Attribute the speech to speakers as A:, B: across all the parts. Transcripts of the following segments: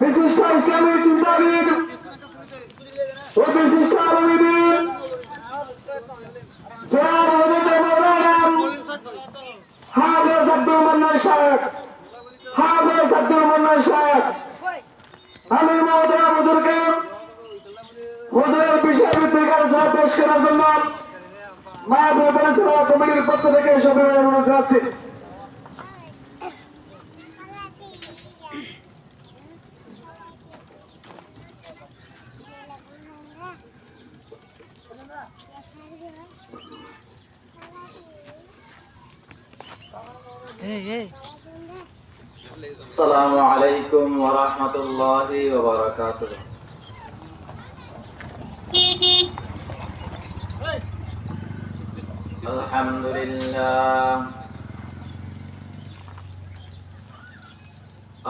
A: বিশিষ্ট ইসলামী চিন্তাবিদ ও বিশিষ্ট আলমীদিন জনাব হজরত মৌলানা হাফেজ আব্দুল মান্নান সাহেব, হাফেজ আব্দুল মান্নান সাহেব। আমি মহোদয় হুজুরকে হুজুরের বিষয় ভিত্তিক আলোচনা পেশ করার জন্য মায়াপুর পরিচালনা কমিটির পক্ষ থেকে সবাই অনুরোধ জানাচ্ছি।
B: عليكم ورحمة الله وبركاته الحمد لله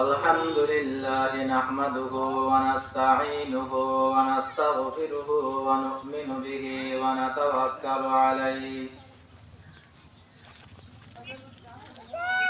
B: الحمد لله نحمده ونستعينه ونستغفره ونؤمن به ونتوكل عليه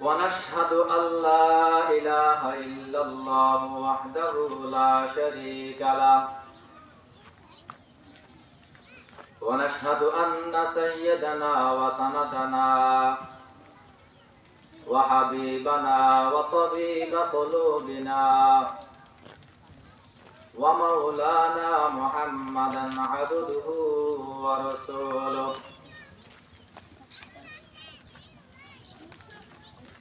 B: ونشهد أن لا إله إلا الله وحده لا شريك له. ونشهد أن سيدنا وسندنا وحبيبنا وطبيب قلوبنا ومولانا محمدا عبده ورسوله.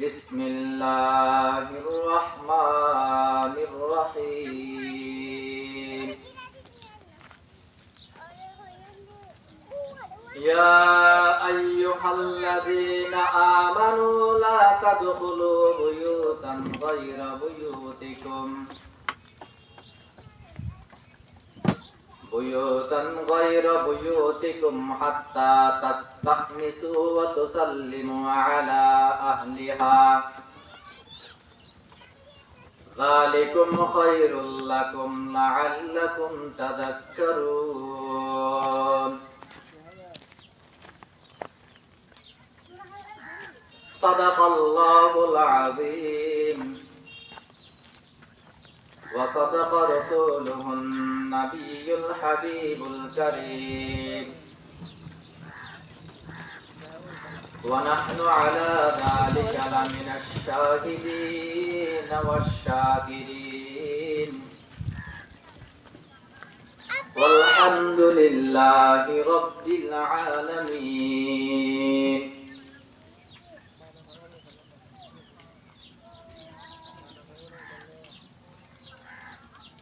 B: بسم الله الرحمن الرحيم. يا أيها الذين آمنوا لا تدخلوا بيوتا غير بيوتكم. بيوتا غير بيوتكم حتى تستأنسوا وتسلموا على أهلها ذلكم خير لكم لعلكم تذكرون صدق الله العظيم وصدق رسوله النبي الحبيب الكريم ونحن على ذلك لمن الشاهدين والشاكرين والحمد لله رب العالمين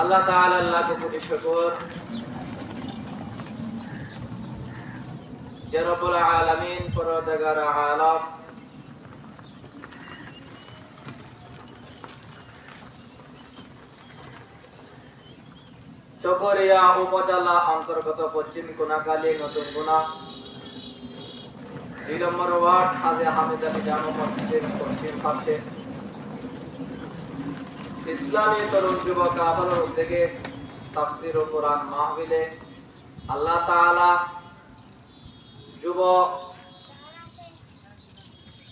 B: আল্লাহ তাআলা আল্লাহকে কোটি শুকর। যে রব্বুল আলম। চকরিয়া উপজেলা অন্তর্গত পশ্চিম কোনাকালী নতুন গুণা। দুই নম্বর ওয়ার্ড আলী জামা মসজিদের পশ্চিম পাশে। ইসলামী তরুণ যুবক আহলের উদ্যোগে তাফসির ও কোরআন মাহফিলে আল্লাহ তাআলা যুব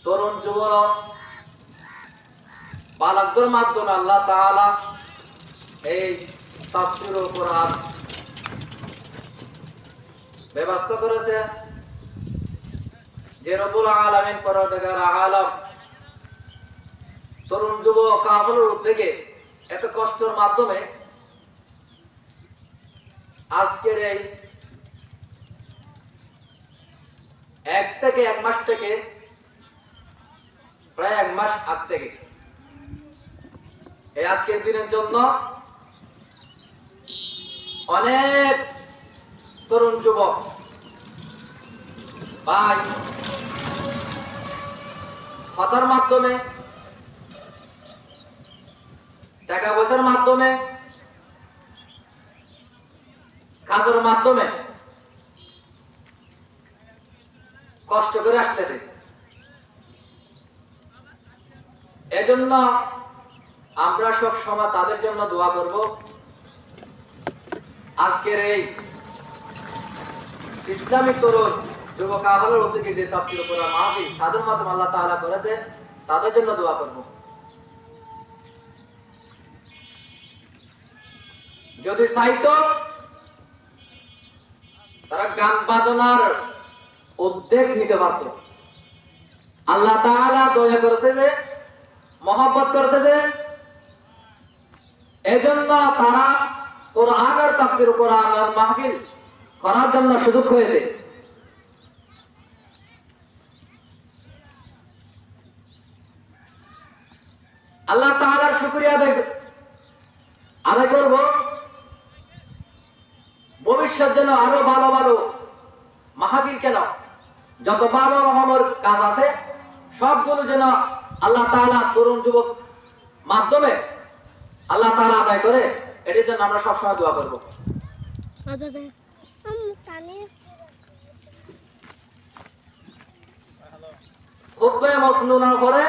B: তরুণ যুব বালকদের মাধ্যমে আল্লাহ তাআলা এই তাফসির ও কোরআন ব্যবস্থা করেছে। যে রব্বুল আলামিন পরদেগার আলম, তরুণ যুব কাফলের উদ্যোগে এত কষ্টের মাধ্যমে আজকের এই এক থেকে এক মাস থেকে, প্রায় এক মাস আগ থেকে, এই আজকের দিনের জন্য অনেক তরুণ যুবক, ভাই, কথার মাধ্যমে টাকা পয়সার মাধ্যমে, কাজের মাধ্যমে কষ্ট করে আসতেছে। এজন্য আমরা সব সময় তাদের জন্য দোয়া করব। আজকের এই ইসলামিক তরুণ যুবক আহলের উদ্যোগে যে তাফসির করা মাহফিল, তাদের মাধ্যমে আল্লাহ তাআলা করেছে, তাদের জন্য দোয়া করব। যদি চাইতো তারা গান বাজনার উদ্যোগ নিতে পারত। আল্লাহ তাআলা দয়া করেছে যে, মহব্বত করেছে যে, এজন্য তারা কোরআনের তাফসির, কোরআনের মাহফিল করার জন্য সুযোগ হয়েছে আল্লাহ তাআলার শুকরিয়া আদায় আদায় করব। ভবিষ্যৎ যেন আরও ভালো ভালো মাহফিল কেন? যত ভালো রকমের কাজ আছে সবগুলো যেন আল্লাহ তাআলা তরুণ যুবক মাধ্যমে আল্লাহ তাআলা আদায় করে এটির জন্য আমরা সবসময় দোয়া করব।
C: দে আম কানে
B: খুতবে মসনুনার পরে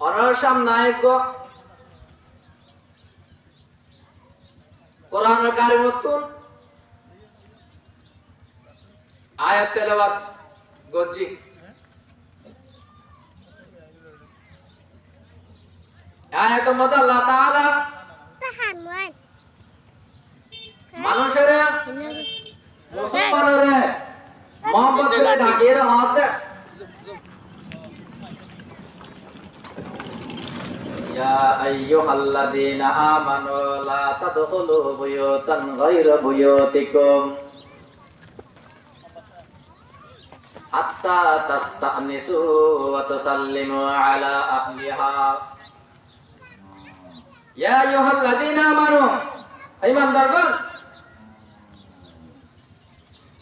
B: অনরসাম নায়ক কোরআনের কারিমতুন আয়াত তেলাওয়াত গজ্জি। আয়াতের মধ্যে আল্লাহ তাআলা মানুষের মুসলমানের মোহাম্মদ করে ডাকিয়ে হাত يا أيها الذين آمنوا لا تدخلوا بيوتا غير بيوتكم حتى تستأنسوا وتسلموا على أهلها يا أيها الذين آمنوا أيمان درجون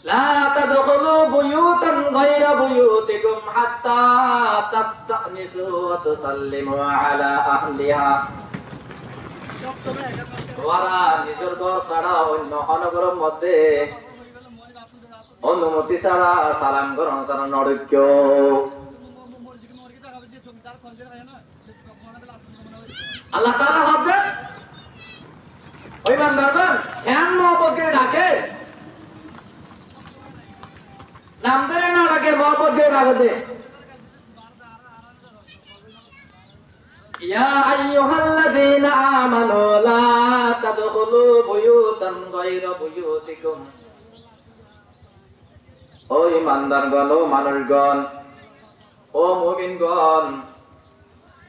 B: لا تدخلوا بيوتا غير بيوتكم حتى تستأنسوا وتسلموا على أهلها তোরা নিজের ঘর ছাড়া অন্য অনগরের মধ্যে অনুমতি ছাড়া সালাম গ্রহণ ছাড়া নড়ক্য আল্লাহ তাআলা হবে ওই বান্দারগণ ধ্যান মহব্বতকে ডাকে নাম ধরে না ডাকে মহব্বতকে ডাকে দে يا أيها الذين آمنوا لا تدخلوا بيوتا غير بيوتكم ও ইমানদারগণ ও মানুষগণ ও মুমিনগণ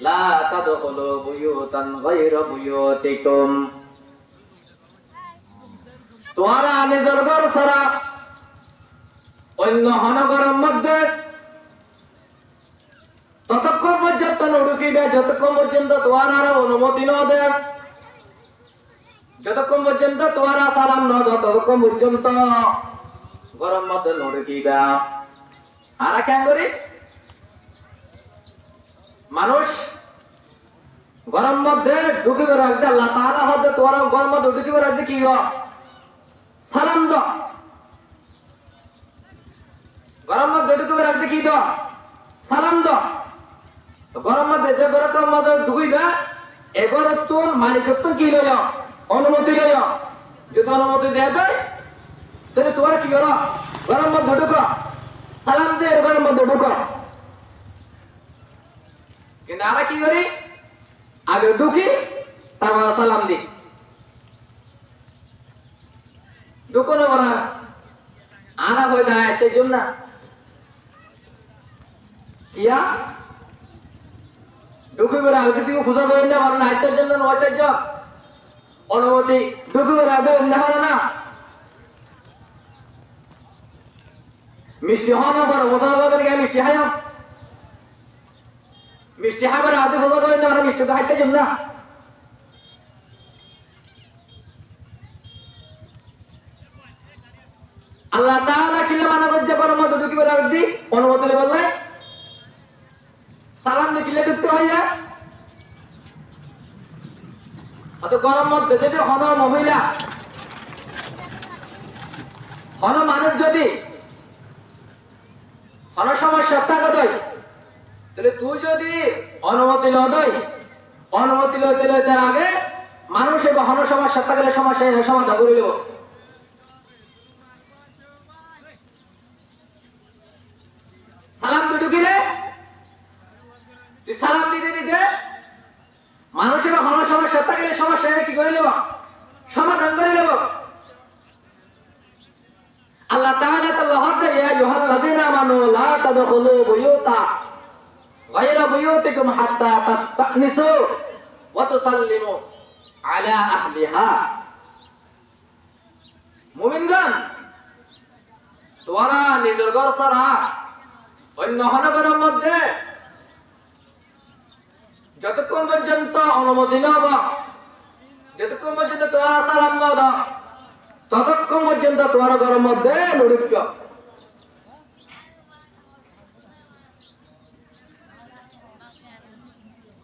B: লা তাদখুলু বুয়ুতান গায়রা বুয়ুতিকুম তোমরা নিজের ঘর ছাড়া অন্য হনগরের মধ্যে ততক্ষণ পর্যন্ত নুড়ুকিবে যতক্ষণ পর্যন্ত তোমার আর অনুমতি ন দেয় যতক্ষণ পর্যন্ত তোমার সালাম ন ততক্ষণ পর্যন্ত গরম মধ্যে লড়কিবা। আর কেন করি মানুষ গরম মধ্যে ঢুকিবে রাখতে আল্লাহ তাআলা হতে তোমার গরম মধ্যে ঢুকিবে রাখতে কি সালাম দ গরম মধ্যে ঢুকবে রাখতে কি দ সালাম দ তো গরম মধ্যে যে গরম মধ্যে ঢুকিবে এগর তোর মালিকত্ব কি লয় অনুমতি লয় যদি অনুমতি দেয় দেয় তাহলে তোমার কি করো গরম মধ্যে ঢুকো। সালাম দিয়ে গরম মধ্যে ঢুকো। কিন্তু আমরা কি করি? আগে ঢুকি, তারপর সালাম দিই। ঢুকো না আনা হয়ে এতে জন্য কিয়া ঢুকি বেড়া আগে তুই খুশা করে না পারো না এতের জন্য নয়টার জব? অনুমতি ঢুকি বেড়া আগে পারো না মিষ্টি হওয়া না পারো মুসলমান গিয়ে মিষ্টি হাইম মিষ্টি খাবার আদে ফজর করেন না মিষ্টি তো হাইতে যাম না। আল্লাহ তাআলা কিলে মানা করছে অনুমতি লেগে বললে সালাম দেখিলে ঢুকতে না? অত গরম মধ্যে যদি হন মহিলা হন মানুষ যদি হন সমস্যা থাকে দই তাহলে তুই যদি অনুমতি লদই অনুমতি লইতে লইতে আগে মানুষ এবং হন সমস্যা থাকলে সমস্যা সমাধান করে দেব সালাম তুই ঢুকিলে তুই সালাম দিতে দিতে মানুষের হন সমস্যা থাকলে সমস্যা এনে কি করে নেব সমাধান করে নেব আল্লাহ তাআলা তাআলা হতে ইয়া আইয়ুহাল্লাযীনা আমানু লা তাদখুলু বুয়ুতা غير بيوتكم حتى تستأنسوا وتسلموا على أهلها মুমিনগণ তোমরা নিজের ঘর ছাড়া অন্য হনগরের মধ্যে যতক্ষণ পর্যন্ত অনুমতি না হব যতক্ষণ পর্যন্ত তোমরা সালাম না দাও ততক্ষণ পর্যন্ত তোমার ঘরের মধ্যে লড়ুক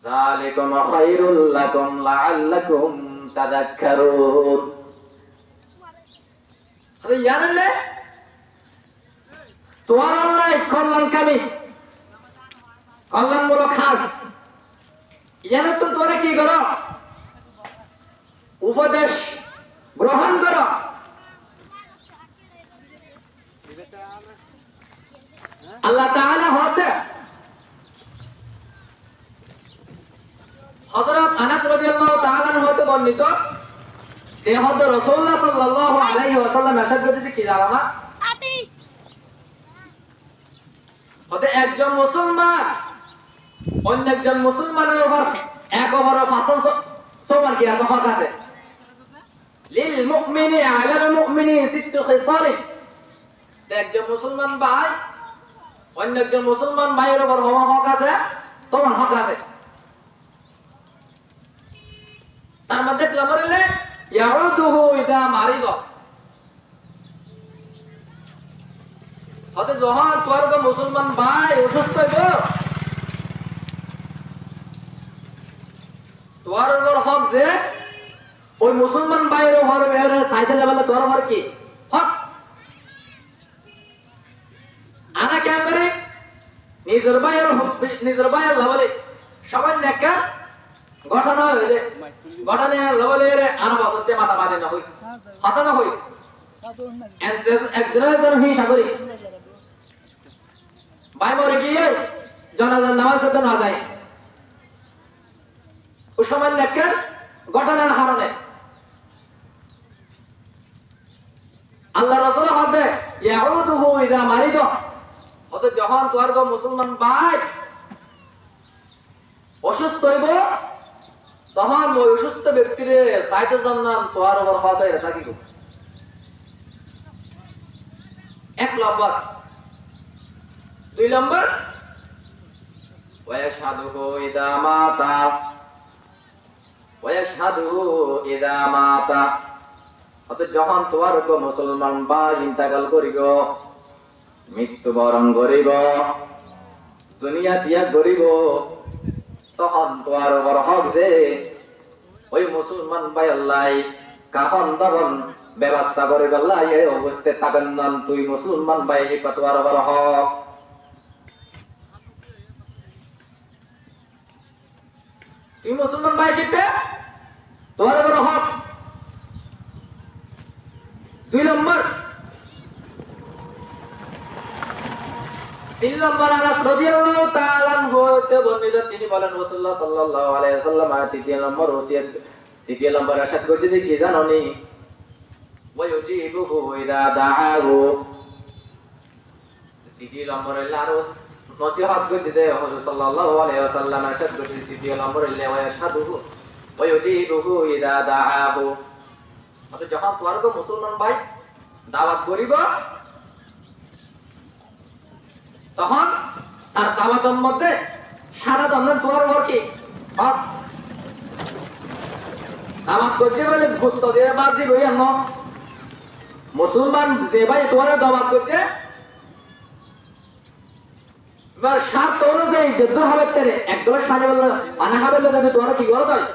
B: ذلكم خير لكم لعلكم تذكرون আরে জানলে তোমার আল্লাহ কল্যাণকামী কল্যাণমূলক কাজ জানো তো তোরা কি করো উপদেশ গ্রহণ করো আল্লাহ তাআলা হতে হযরত আনাস রাদিয়াল্লাহু তাআলা হতে বর্ণিত যে হযরত রাসূলুল্লাহ সাল্লাল্লাহু আলাইহি ওয়াসাল্লাম ارشاد করতে কি জানা না
C: আতি
B: হতে একজন মুসলমান অন্য একজন মুসলমানের উপর এক ওভার ফাসল সমান কি আছে হক আছে লিল মুমিনি আলাল মুমিনি সিত্তু খিসাল একজন মুসলমান ভাই অন্য একজন মুসলমান ভাইয়ের উপর হওয়া হক আছে সমান হক আছে তার মধ্যে প্লামর এলে ইয়াউদুহু ইদা হতে যখন তোর মুসলমান ভাই, অসুস্থ হইব। তোর উপর হক যে, ওই মুসলমান ভাইয়ের সাইতে যাবে তোর উপর কি? হক। আনা কেন করে? নিজের ভাইয়ের নিজের ভাইয়ের লাভলে সবাই নেকা ঘটনা হইলে ঘটনা লাভলে রে আনা বসতে মাথা বাঁধে না হই হতা না হই একজন একজন হি সাগরী ভাই মরে গিয়ে জনাজার নামাজ পড়তে না যায় সময় নেকের ঘটনার হারণে আল্লাহ রসুল হদে ইয়াউদুহু ইদা মারিদ হতে যখন তোর মুসলমান ভাই অসুস্থ হইব তখন ওই অসুস্থ ব্যক্তিরে সাইতে জান্নান তোর উপর হতে এটা কি এক নম্বর দুই নম্বর ويشهده إذا مات ويشهده إذا مات অত যখন তোমার গো মুসলমান বা ইন্তাকাল করিব মৃত্যুবরণ করিব দুনিয়া ত্যাগ করিব তখন তোমার বড় হক যে, ওই মুসলমান ভাই আল্লাহ, কাফন দবন ব্যবস্থা করে আল্লাহ এই অবস্থায় থাকেন না, তুই মুসলমান ভাই এই তোমার বড় হক। তুই মুসলমান ভাই, শিখবে? তোমার বড় হক। দুই নম্বর তিন নম্বর আনাস রাদিয়াল্লাহু তাআলা বর্ণিত, তিনি বলেন, রাসূলুল্লাহ সাল্লাল্লাহু আলাইহি তৃতীয় নম্বর ওসিয়ত, তৃতীয় নম্বর আশাদ করছে, যে জানো নি? ইদা দাআহু। তৃতীয় নম্বর আরও নসিহত করছে যে, হুজুর সাল্লাল্লাহু আলাইহি করছে তৃতীয় নম্বর ইদা দাআহু। যখন তোমার মুসলমান ভাই দাওয়াত করিব তখন তার দাওয়াতের মধ্যে সারা দন্দন তোমার উপর কি। দাওয়াত করছে বলে গুস্ত দিয়ে বাদ দিব এমন মুসলমান যে ভাই তোমার দাওয়াত করছে, এবার স্বার্থ অনুযায়ী যে দু হবে তেরে যদি তোমার কি করে দেয়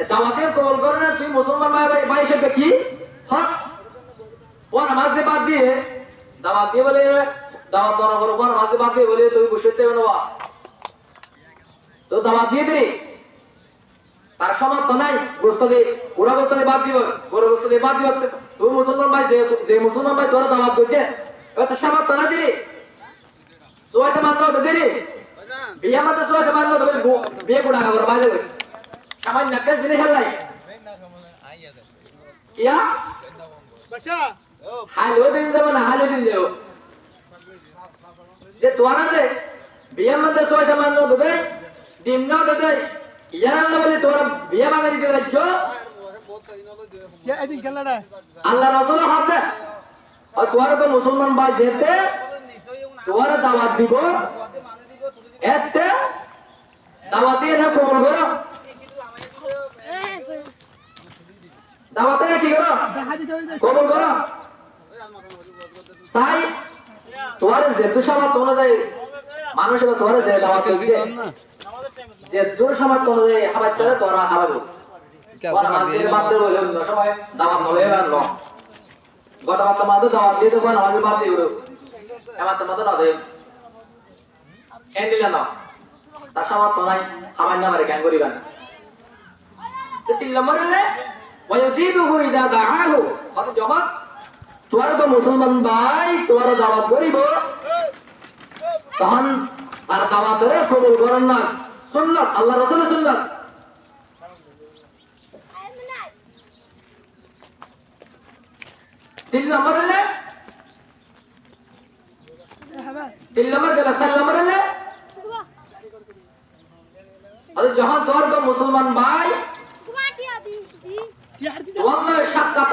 B: এ দাওয়াতে কবল করে না, তুই মুসলমান ভাই ভাই হিসেবে কি? ও নামাজ দিয়ে বাদ দিয়ে দাওয়াত দিয়ে বলে দাওয়াত দনা করো পর নামাজ দিয়ে বাদ দিয়ে বলে তুই বসে দেবে না তো দাওয়াত দিয়ে দিলি তার সমর্থ নাই গোস্ত দিয়ে পুরা গোস্ত দিয়ে বাদ দিব গরু গোস্ত দিয়ে বাদ দিব। তুই মুসলমান ভাই যে যে মুসলমান ভাই তোরা দাওয়াত করছে এবার তো সমর্থ না দিলি সুয়াসে মানতে হতো দিলি বিয়ে মাতে সুয়াসে মানতে হতো বলে বিয়ে গুড়া করে বাইরে করে। সামান্য একটা জিনিস আল্লাহ কিয়া? হালিও দিন যাব না হালিও দিন যাব। যে তোমার আছে বিয়ের মধ্যে ছয় সামান দে না দে ইয়ার আল্লাহ বলে তোরা বিয়ে দিতে লাগছো আল্লাহ রসুল হাত দে। আর তো মুসলমান ভাই যেতে তোমার দাওয়াত দিব। এতে দাওয়াতে না কবুল করো। দাওয়াতে না কি করো? কবুল করো। সাই তোমার যেহেতু সামর্থ্য অনুযায়ী মানুষ এবার তোমার যে দাওয়াত দিচ্ছে যে দূর সামর্থ্য অনুযায়ী হাবার চলে তোরা হাবাবো। ওরা মাছ দিয়ে বাদ দিয়ে অন্য সময় দাওয়াত নলে এবার ল। গত মাত্র মাত্র দাওয়াত দিয়ে দেবো নামাজে বাদ দিয়ে উড়ো এবার তো না দেব এন না তার সামর্থ্য নাই হাবার নামারে জ্ঞান করিবেন তিন নম্বর হলে ওয়াজিবুহু ইদা দাআহু। অত যখন তোমার তো মুসলমান ভাই তোমার দাওয়াত করিব। তখন আর দাওয়াতের কবুল করেন না। সুন্নত আল্লাহ রসুল সুন্নত। তিন নম্বর তিন নম্বর গেলে চার নম্বর যখন তোর তো মুসলমান ভাই সাক্ষাৎ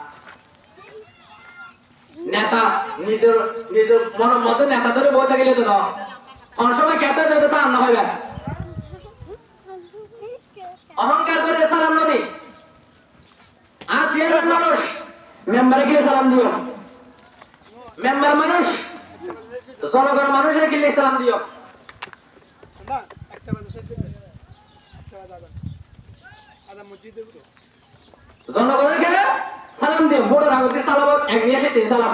B: নেতা, নিজের নিজের মনের মধ্যে নেতা ধরে বই থাকিলে তো কোন সময় কেতা যাবে তো আন্না পাইবেন অহংকার করে সালাম নদী। আর চেয়ারম্যান মানুষ মেম্বারে গিয়ে সালাম দিও। মেম্বার মানুষ, জনগণ মানুষের গিয়ে সালাম দিও। জনগণের গেলে সালাম দিও বুড়োর আগতে সালাম এক নিয়ে তিন সালাম।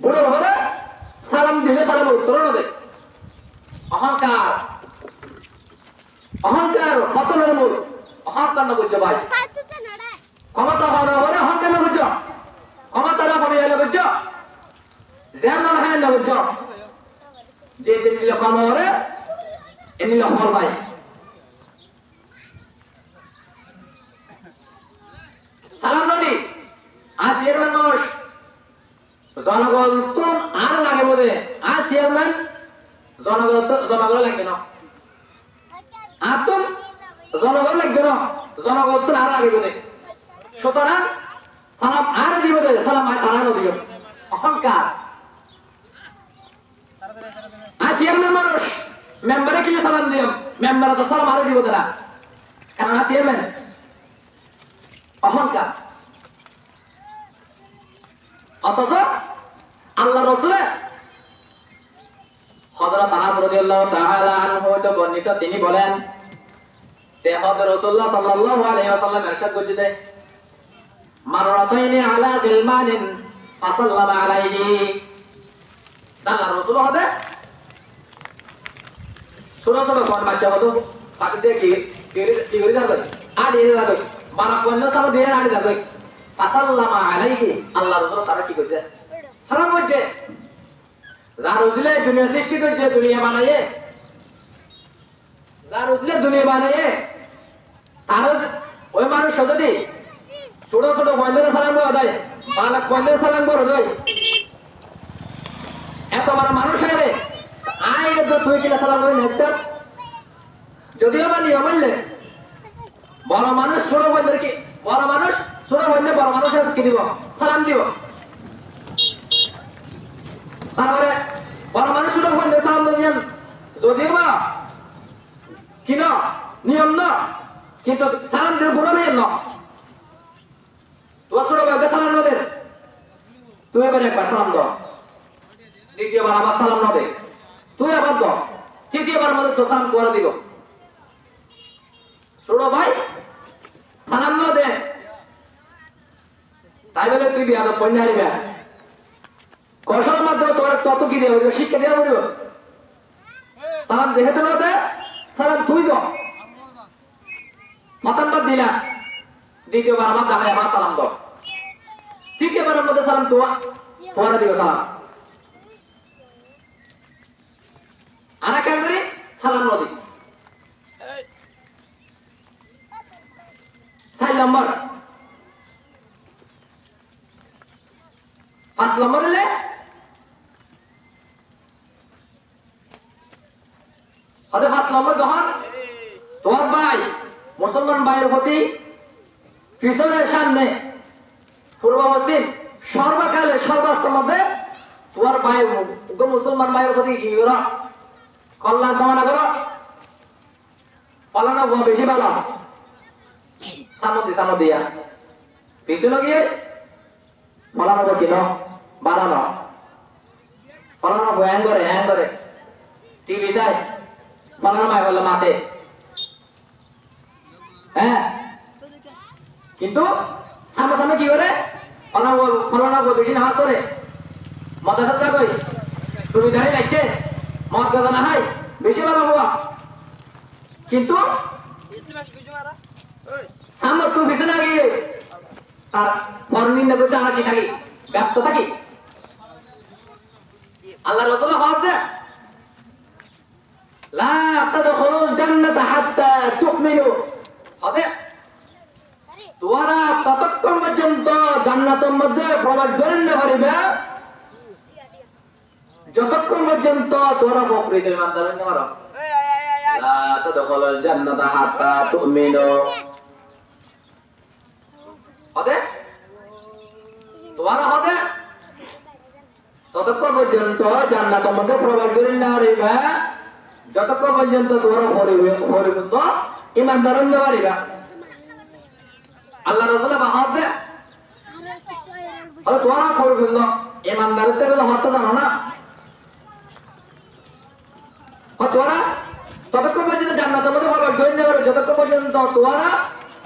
B: বুড়োর হলে সালাম দিলে সালাম উত্তর না দেয় অহংকার। অহংকার পতনের মূল। অহংকার না করছ ভাই। ক্ষমতা হওয়ার পরে অহংকার না করছ ক্ষমতার অপমি না করছ যেমন হয় না করছ যে যে নিলে কর্ম করে এ নিলে হল ভাই। সালাম নদী। আর চেয়ারম্যান মানুষ। জনগণ তো আর লাগে বোধে? আর চেয়ারম্যান? জনগণ তো জনগণ লাগবে না? আর তো জনগণ লাগবে না? জনগণ তো আর লাগে বোধে? সুতরাং সালাম আর দিব দে সালাম আর তারা নদী অহংকার। আর চেয়ারম্যান মানুষ, মেম্বারে কি সালাম দিও মেম্বার তো সালাম আর দিব না। কারণ আর চেয়ারম্যান অহংকার। অথচ আল্লাহ রসুলে হযরত আনাস বর্ণিত, তিনি বলেন, তে হযরত রাসূলুল্লাহ সাল্লাল্লাহু আলাইহি ওয়াসাল্লাম ইরশাদ করছিলেন মাররাতাইনি আলা গিলমানিন ফাসাল্লামা আলাইহি। আল্লাহ রসুল হতে ছোট ছোট কোন বাচ্চা হতো, পাশে দিয়ে কি- কি করে যাবে? আর দিয়ে যাবে। আলাইহি আল্লাহ রসুল তারা কি করছে? যার উজলে দুনিয়া সৃষ্টি করছে, দুনিয়া বানাইয়ে। যার ওই মানুষ যদি ছোট ছোট কয়েন্দের সালাম কয়েন্দের সালাম করে দেয়, এত বড় মানুষ হয়ে রে আয় তো তুই কিনা সালাম করে যদিও বা নিয়ম বড় মানুষ, ছোট কয়েন্দের কি বড় মানুষ, ছোট কয়েন্দের বড় মানুষ আছে কি দিব? সালাম দিব। তারপরে বড় মানুষ, ছোট কয়েন্দের সালাম দিয়েন যদিও বা কি নিয়ম না, কিন্তু সালাম দিলে বুড়ো মেয়ের না। তোর ছোট ভাইকে সালাম না দে তুই এবার একবার সালাম দাও। দ্বিতীয়বার আবার সালাম না দে তুই আবার দাও। তৃতীয়বার মধ্যে সালাম করে দিব ছোট ভাই সালাম না দে। তাই বলে তুই বিয়া দাও পণ্য হারিবা কৌশল মাধ্যমে তোর তত কি দেওয়া শিক্ষা দেওয়া হইব সালাম যেহেতু না দে, সালাম তুই দাও প্রথমবার দিলা, দ্বিতীয়বার আবার দেখা আবার সালাম দাও তৃতীয়বারের মধ্যে সালাম তো তোমার দিব সালাম। আর কেন সালাম নদী চার নম্বর পাঁচ নম্বর হলে হয়তো পাঁচ নম্বর যখন তোমার ভাই মুসলমান ভাইয়ের প্রতি পিছনের সামনে পূর্ব পশ্চিম সর্বকালে সর্বাস্ত মধ্যে তোমার মুখ- মুসলমান ভাইয়ের প্রতি কি করো কল্যাণ কামনা করো হওয়া বেশি ভালো সামদি সামদিয়া পিছনে গিয়ে ফলানো কিনো বাড়ানো ফলানো হ্যাং করে হ্যাং করে। টিভি চাই। ফলানো মায় বলল মাতে হ্যাঁ? কিন্তু সামনে সামনে কি করে? ফলানো ফলানো বেশি নামাজ করে মাদ্রাসা কই? তুমি দাঁড়িয়ে লাগছে? মদ গাজা না হয়? বেশি ভালো হওয়া কিন্তু তুমি পিছনে গিয়ে তার পরনিন্দা করতে কি থাকি? ব্যস্ত থাকি? আল্লাহ রসুল লা হাত্তা তুমিনু। হবে ততক্ষণ পর্যন্ত জান্নাতের মধ্যে প্রবেশ করেন না পারিবে। যতক্ষণ পর্যন্ত তোরা প্রকৃত ইমানদার হইতে পারো। লা জান্নাতা হাত্তা তুমিনু। হবে তোরা হবে ততক্ষণ পর্যন্ত জান্নাতের মধ্যে প্রবেশ করেন না পারিবে যতক্ষণ পর্যন্ত তোরা পরিপূর্ণ ইমানদার হইতে পারিবে আল্লাহ রসুলের বাহাদ দে তোরা পরিপূর্ণ ইমানদারিত্বের হতে জানো না। তোরা ততক্ষণ পর্যন্ত জান্নাতের মধ্যে প্রবেশ করে নিতে যতক্ষণ পর্যন্ত তোরা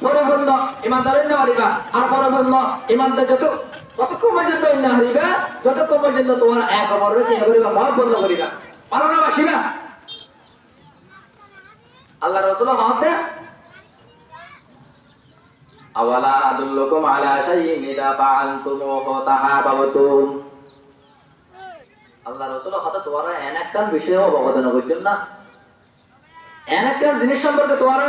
B: পরিপূর্ণ ইমানদার হইতে পারিবা আর পরিপূর্ণ ইমানদার যত ততক্ষণ পর্যন্ত না হারিবা যতক্ষণ পর্যন্ত তোমার এক কি করিবা মত বন্ধ করিবা। পারো না, বাসিবা? আল্লাহ রসুল করছেন না জিনিস সম্পর্কে তোমরা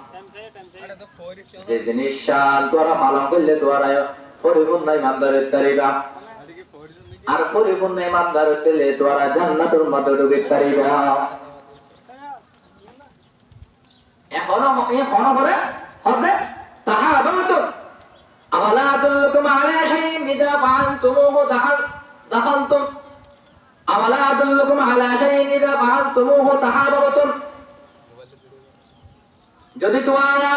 B: যে জিনিস তোরা পালন করলে তোরা পরিপূর্ণ ইমানদারের তারিবা আর পরিপূর্ণ ইমানদার হইলে তোরা জান্নাতের মধ্যে ঢুকে তারিবা এখনও এখনও বলে? হবে? তাহা আবামত আওয়ালা আদুল্লুকুম আলা শাইইন ইযা ফাআলতুমুহু দাখাল, দাখালতুম। আওয়ালা আদুল্লুকুম আলা শাইইন ইযা ফাআলতুমুহু তাহাবাবতুম যদি তোমরা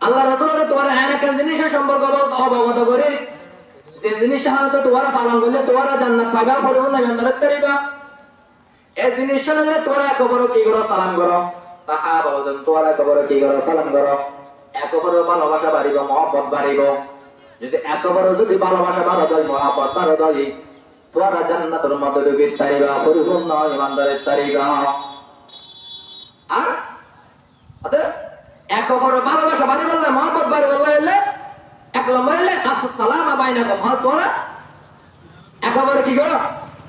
B: আল্লাহ রাসূলের তোমরা এলাকার জিনিসের সম্পর্ক অবগত করে, যে জিনিস হয়তো তোমরা পালন করলে তোমরা জান্নাত পাইবা ইমানদারের তারিবা এই তোমরা কি করো? সালাম করো। তাহা বলতেন, তোমরা একবারও কি করো? সালাম করো। একবারও ভালোবাসা বাড়িব, মহব্বত বাড়িব। যদি একবারও যদি ভালোবাসা বাড়ো দই মহব্বত বাড়ো দই তোমরা জান্নাতের মধ্যে ঢুকির তারিবা পরিপূর্ণ ইমানদারের তারিবা আর অতএব একবারও ভালোবাসা বাড়ি মহব্বত এক নম্বর এলে আসসালাম সালাম বাইনা কম। তোমরা একেবারে কি করো?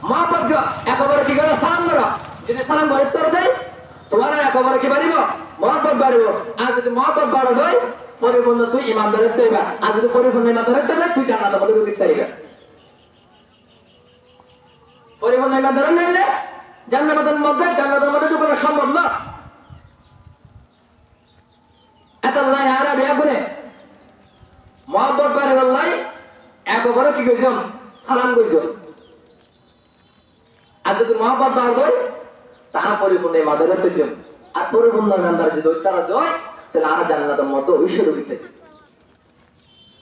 B: মহাপদ একেবারে কি করো? সালাম করো। যদি সালাম করে তোর কি বাড়িব? মহাপদ বাড়িব। আর যদি মহাপদ বাড়ো দেয় পরিপূর্ণ তুই ইমানদার হতে পারবা আর যদি পরিপূর্ণ ইমানদার হতে পারবে তুই জান্নাতের মধ্যে ঢুকতে পারবে পরিপূর্ণ ইমানদার নিলে জান্নাতের মধ্যে জান্নাতের মধ্যে ঢুকানো সম্ভব না। এত আল্লাহ আর বলে মহাব্বত বাড়ি বললাই একবারে কি কইছন সালাম কইছন আর যদি মহাব্বত বার দই তারা পরিপূর্ণ মাদের কইছন আর পরিপূর্ণ নান্দার যদি তারা জয় তাহলে আর জান্নাতের মতো ঐশ্বর্য দিতে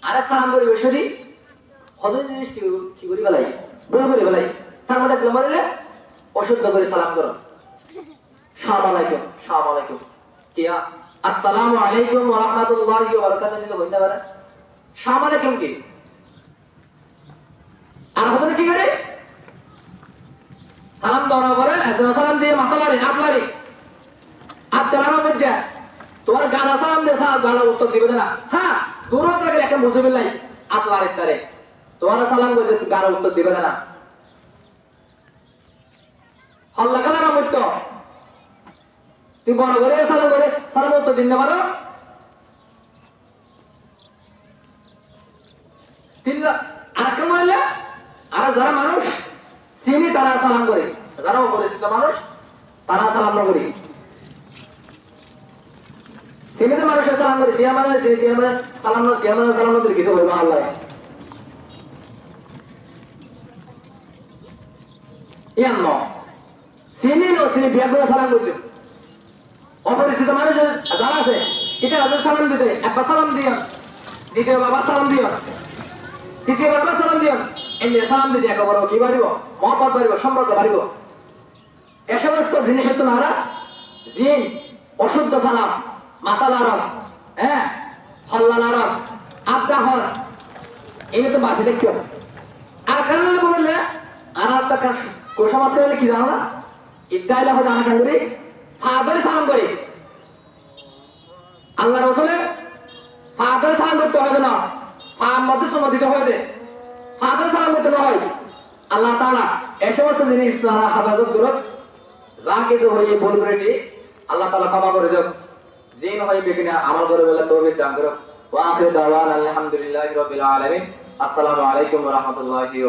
B: আরে সালাম করি ঐশ্বরী হদ জিনিস কি কি করি বেলাই? ভুল করি বেলাই? তার মধ্যে একদম মারিলে অশুদ্ধ করে সালাম করো। সালাম আলাইকুম সালাম আলাইকুম। কিয়া? আসসালামু আলাইকুম ওয়া বলতে পারে? সালাম আলাইকুম আর হতে কি করে সালাম দেওয়ার পরে সালাম দিয়ে মাথা লারি হাত লারি হাত তেলানোর মধ্যে তোমার গালা সালাম দিয়ে সালাম, গালা উত্তর দিবে না। হ্যাঁ দূর গেলে একটা পেলাই হাত লারি তারে তোমার সালাম করছে গালা উত্তর দিবে না। হল্লা গালার মধ্য তুই বড় করে সালাম করে, সালাম উত্তর দিন পারো আর আর যারা মানুষ চিনি তারা সালাম করে, যারা অপরিচিত মানুষ তারা সালাম না করি। চিনিতে মানুষের সালাম করে সিয়া মানে চিনি সিয়া সালাম না সিয়া সালাম না তুই কিছু বলব আল্লাহ। ইয়ান ন চিনি ন, চিনি বিয়া করে সালাম করতে। অপরিচিত মানুষ যারা আছে এটা তাদের সালাম দিতে। একবার সালাম দিও। দ্বিতীয় বাবার সালাম দিও। তৃতীয় বাবার সালাম দিও। এমনি সালাম দিতে একেবারে কি বাড়িব? মহাপদ বাড়িব, সম্পর্ক বাড়িব। এ সমস্ত জিনিসের তো নারা জিন, অশুদ্ধ সালাম মাথা লারম হ্যাঁ? হল্লা লারম আড্ডা হর এমনি তো বাসে দেখতে। আর কারণ বললে, আর একটা কুসমাজ কি জানো না? ঈদগাহ এলাকা জানা ফাদরে সালাম করি। আল্লাহ রসুলে ফাদরে সালাম করতে হবে না। ফার মধ্যে দে সালাম করতে না হয়। আল্লাহ তাআলা এই সমস্ত জিনিস তারা হেফাজত যা কিছু হয়ে ভুল করে দি আল্লাহ তাআলা ক্ষমা করে দেব জিন হয়ে বেকিনা আমল করে বলে আখির দাওয়ান আসসালামু আলাইকুম ওয়া রাহমাতুল্লাহি